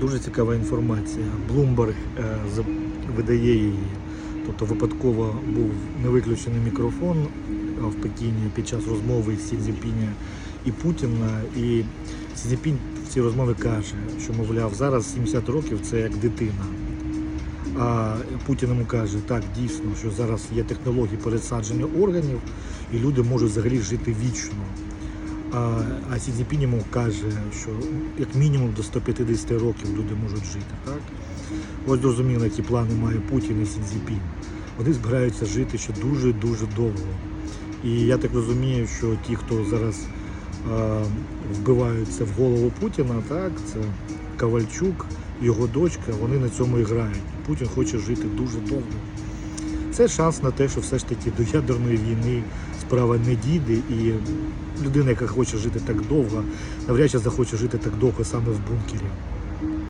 Дуже цікава інформація. Bloomberg е, видає її. Тобто випадково був не виключений мікрофон в Пекіні під час розмови Сі Цзіньпіня і Путіна. І Сі Цзіньпінь в цій розмові каже, що мовляв, зараз 70 років це як дитина. А Путін йому каже, так дійсно, що зараз є технології пересадження органів, і люди можуть взагалі жити вічно. А, а йому каже, що як мінімум до 150 років люди можуть жити. Так? Ось зрозуміло, які плани має Путін і Сі Цзіньпінь. Вони збираються жити ще дуже-дуже довго. І я так розумію, що ті, хто зараз е, вбиваються в голову Путіна, так, це Ковальчук, його дочка, вони на цьому і грають. Путін хоче жити дуже довго. Це шанс на те, що все ж таки до ядерної війни справа не дійде, і людина, яка хоче жити так довго, навряд чи захоче жити так довго саме в бункері.